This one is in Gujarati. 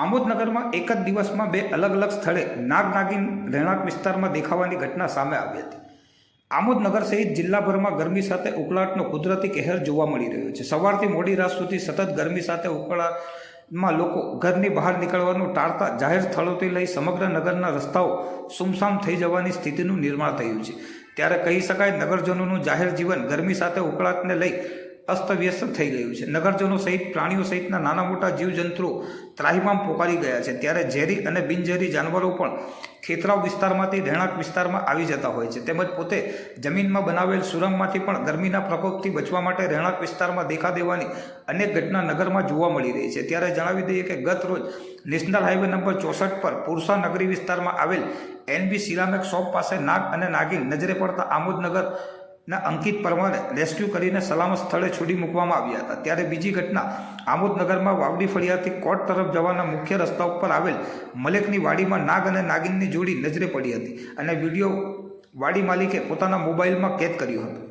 આમોદનગરમાં એક જ દિવસમાં બે અલગ અલગ સ્થળે નાગ નાગિન રહેણાંક વિસ્તારમાં દેખાવાની ઘટના સામે આવી હતી. આમોદનગર સહિત જિલ્લાભરમાં ગરમી સાથે ઉકળાટનો કુદરતી કહેર જોવા મળી રહ્યો છે. સવારથી મોડી રાત સુધી સતત ગરમી સાથે ઉકળાટમાં લોકો ઘરની બહાર નીકળવાનું ટાળતા જાહેર સ્થળોથી લઈ સમગ્ર નગરના રસ્તાઓ સુમસામ થઈ જવાની સ્થિતિનું નિર્માણ થયું છે. ત્યારે કહી શકાય નગરજનોનું જાહેર જીવન ગરમી સાથે ઉકળાટને લઈ અસ્તવ્યસ્ત થઈ ગયું છે. નગરજનો સહિત, પ્રાણીઓ સહિતના નાના મોટા જીવજંતુઓ ત્રાહીમામ પોકારી ગયા છે. ત્યારે ઝેરી અને બિનઝેરી જાનવરો પણ ખેતરાવ વિસ્તારમાંથી, રહેણાંક વિસ્તારમાં આવી જતા હોય છે. તેમજ પોતે જમીનમાં બનાવેલ સુરંગમાંથી પણ ગરમીના પ્રકોપથી બચવા માટે રહેણાંક વિસ્તારમાં દેખા દેવાની અનેક ઘટના નગરમાં જોવા મળી રહી છે. ત્યારે જણાવી દઈએ કે ગત રોજ નેશનલ હાઈવે નંબર ચોસઠ પર પુરસા નગરી વિસ્તારમાં આવેલ એનબી સિરામિક શોપ પાસે નાગ અને નાગિન નજરે પડતા આમોદનગર ના, અંકિત પરમારે રેસ્ક્યુ કરીને સલામત સ્થળે છોડી મૂકવામાં આવ્યા હતા. ત્યારે બીજી ઘટના, આમોદનગરમાં વાવડી ફળિયાથી કોટ તરફ જવાના મુખ્ય રસ્તા ઉપર આવેલ મલેકની વાડીમાં નાગ અને નાગિનની જોડી નજરે પડી હતી અને વીડિયો વાડી માલિકે પોતાના મોબાઈલમાં કેદ કર્યો હતો.